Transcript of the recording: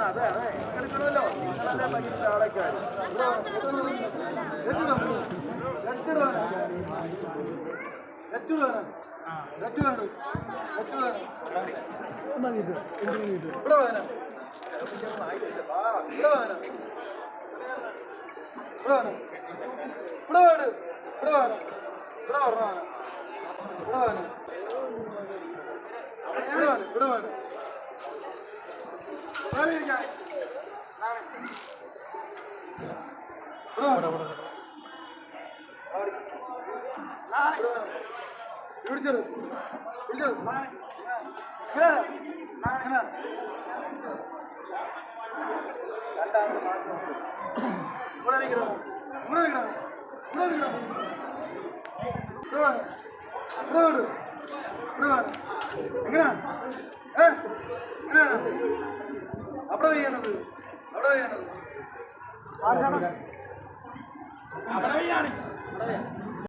അതെ അതെ എടുക്കണമല്ലോ നിങ്ങളല്ലേ ഭയങ്കര ആളൊക്കെയാണ് ഇവിടെ വേന ഇവിടെ വേന ഇവിടെ വേണം. ഇവിടെ വേട് ഇവിടെ വേന ഇവിടെ പറഞ്ഞ ഇവിടെ വേന ഇവിടെ വേന ഇവിടെ വേന விடுச்சல் விடுச்சல் உணர்கிறோம் உணர்கிறோம் உணர்கிறோம் எங்கண்ணா ஏ என்ன அப்படியே எனது அப்படியே எனது அப்படியே யானை